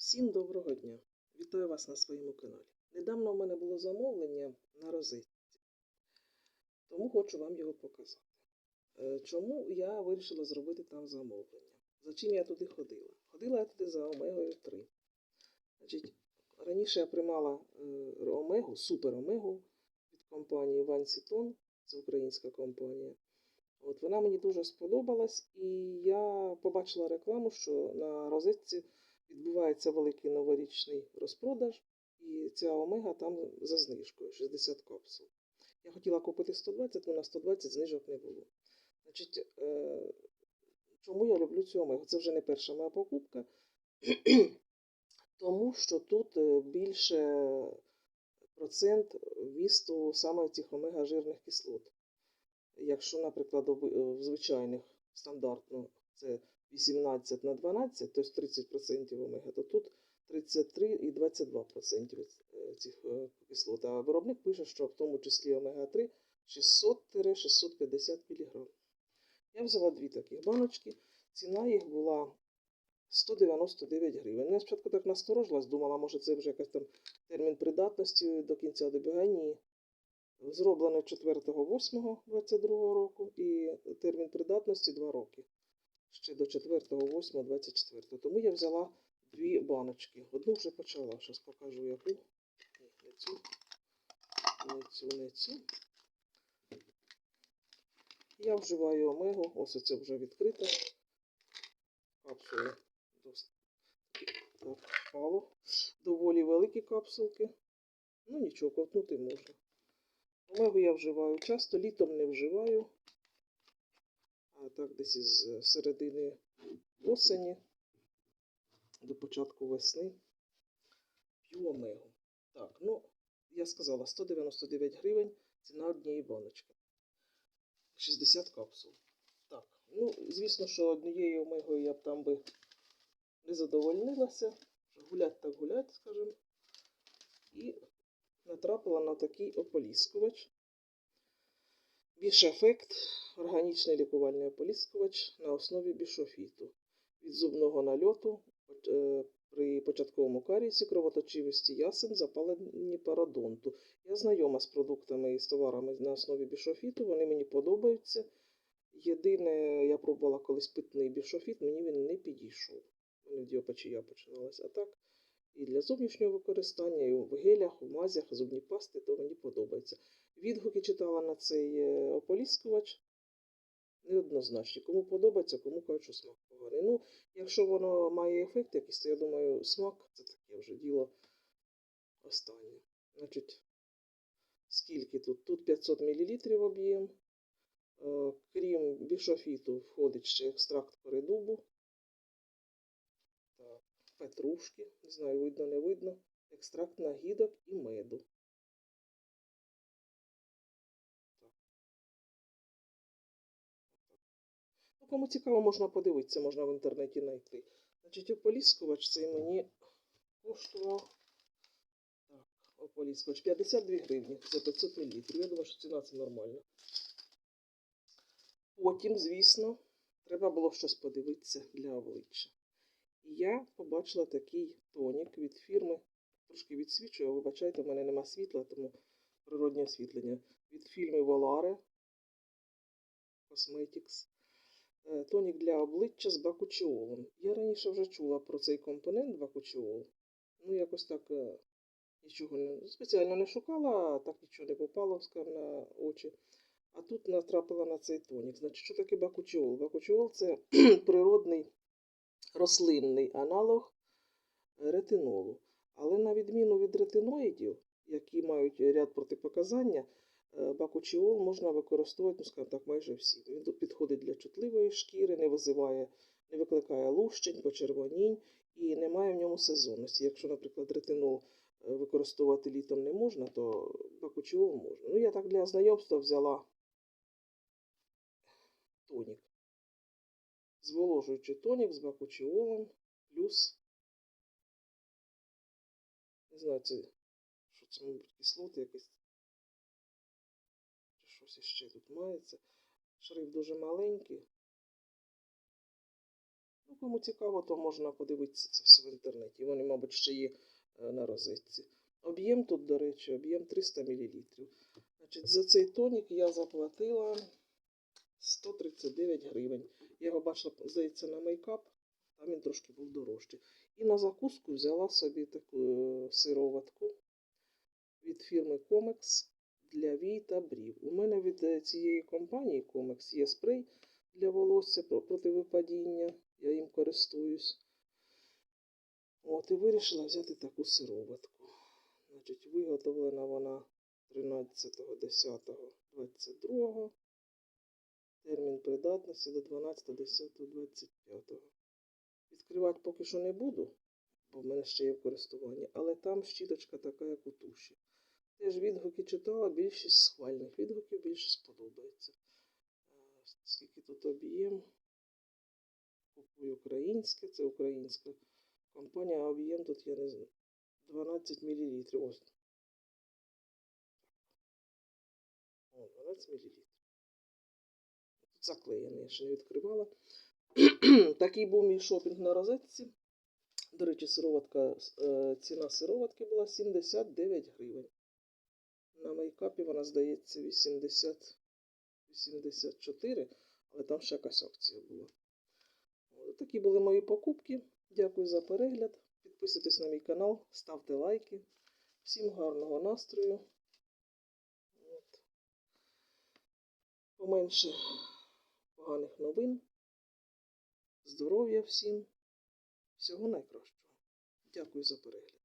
Всім доброго дня! Вітаю вас на своєму каналі. Недавно в мене було замовлення на розетці, тому хочу вам його показати. Е, Чому я вирішила зробити там замовлення? За чим я туди ходила? Ходила я туди за Омегою 3. Значить, раніше я приймала е, Омегу, супер Омегу від компанії Ван Сітон, це українська компанія. От вона мені дуже сподобалась, і я побачила рекламу, що на розетці відбувається великий новорічний розпродаж, і ця омега там за знижкою 60 капсул. Я хотіла купити 120, але на 120 знижок не було. Значить, е, чому я люблю цю омегу? Це вже не перша моя покупка, тому що тут е, більше процент вмісту саме цих омега-жирних кислот. Якщо, наприклад, в в звичайних стандартно це 18 на 12, тобто 30% омега, то тут 33 і 22% е, цих е, кислот. А виробник пише, що в тому числі омега-3 600-650 мг. Я взяла дві таких баночки, ціна їх була 199 гривень. Ну, Я спочатку так насторожилась, думала, може це вже якийсь там термін придатності до кінця добігає. Ні. Зроблено 4.8.22 року і термін придатності 2 роки. Ще до 4.8.24. Тому я взяла дві баночки. Одну вже почала. Зараз покажу яку. Не цю. Не цю, не цю. Я вживаю омегу. Ось оце вже відкрита. Капсули впало. Доволі великі капсулки. Ну нічого, ковтнути можна. Омегу я вживаю часто, літом не вживаю. Так десь із е, середини осені до початку весни п'ю омегу. Так, ну, я сказала 199 гривень ціна однієї баночки. 60 капсул. Так, ну, звісно, що однією омегою я б там би не задовольнилася. Гулять так гулять, скажімо. І натрапила на такий ополіскувач. Більш ефект органічний лікувальний ополіскувач на основі бішофіту. Від зубного нальоту е, при початковому карієсі, кровоточивості ясен, запаленні пародонту. Я знайома з продуктами і з товарами на основі бішофіту, вони мені подобаються. Єдине, я пробувала колись питний бішофіт, мені він не підійшов. У мене діопачія починалася. Так, і для зовнішнього використання, і в гелях, в мазях, зубні пасти, то мені подобається. Відгуки читала на цей е, ополіскувач. Неоднозначні. Кому подобається, кому кажуть, що смак поганий. Ну, якщо воно має ефект якийсь, то я думаю, смак це таке вже діло останнє. Значить, скільки тут? Тут 500 мл об'єм. Е, Крім бішофіту, входить ще екстракт коридубу. Петрушки, не знаю, видно, не видно. Екстракт нагідок і меду. Кому цікаво, можна подивитися, можна в інтернеті знайти. Значить, ополіскувач цей мені коштував. Так, ополіскувач 52 гривні за 500 мл. Я думаю, що ціна це нормальна. Потім, звісно, треба було щось подивитися для обличчя. І я побачила такий тонік від фірми. Трошки відсвічую, вибачайте, в мене нема світла, тому природнє освітлення. Від фірми Volare Cosmetics. Е, Тонік для обличчя з бакучіолом. Я раніше вже чула про цей компонент бакучіол. Ну, якось так е, нічого не спеціально не шукала, так нічого не попало на очі. А тут натрапила на цей тонік. Значить, що таке бакучіол? Бакучіол це природний рослинний аналог ретинолу. Але на відміну від ретиноїдів, які мають ряд протипоказання, е, бакучіол можна використовувати, ну, скажімо так, майже всі. Він підходить для чутливої шкіри, не визиває, не викликає лущень, почервонінь і не має в ньому сезонності. Якщо, наприклад, ретинол е, використовувати літом не можна, то бакучіол можна. Ну, я так для знайомства взяла тонік. Зволожуючий тонік з бакучіолом плюс. Не знаю, це що це, мабуть, кислоти якісь. Щось іще тут мається. Шрифт дуже маленький. Ну, кому цікаво, то можна подивитися це все в інтернеті. Вони, мабуть, ще є е, на розетці. Об'єм тут, до речі, об'єм 300 мл. Значить, за цей тонік я заплатила 139 гривень. Я його бачила, здається, на мейкап, там він трошки був дорожчий. І на закуску взяла собі таку е, сироватку від фірми Comex для вій та брів. У мене від е, цієї компанії Comex є спрей для волосся про- проти випадіння. Я їм користуюсь. От і вирішила взяти таку сироватку. Значить, виготовлена вона 13.10.22. Термін придатності до 12.10.25. Відкривати поки що не буду, бо в мене ще є в користуванні, але там щіточка така, як у туші. Теж відгуки читала, більшість схвальних відгуків, більшість подобається. Е, Скільки тут об'єм? Купую українське, це українська компанія, а об'єм тут я не знаю. 12 мл. Ось. О, 12 мл. Тут заклеєний, я ще не відкривала. Такий був мій шопінг на розетці. До речі, сироватка, е, ціна сироватки була 79 гривень. На мейкапі вона здається 80, 84, але там ще якась акція була. От такі були мої покупки. Дякую за перегляд. Підписуйтесь на мій канал, ставте лайки. Всім гарного настрою. От. Поменше поганих новин. Здоров'я всім. Всього найкращого. Дякую за перегляд.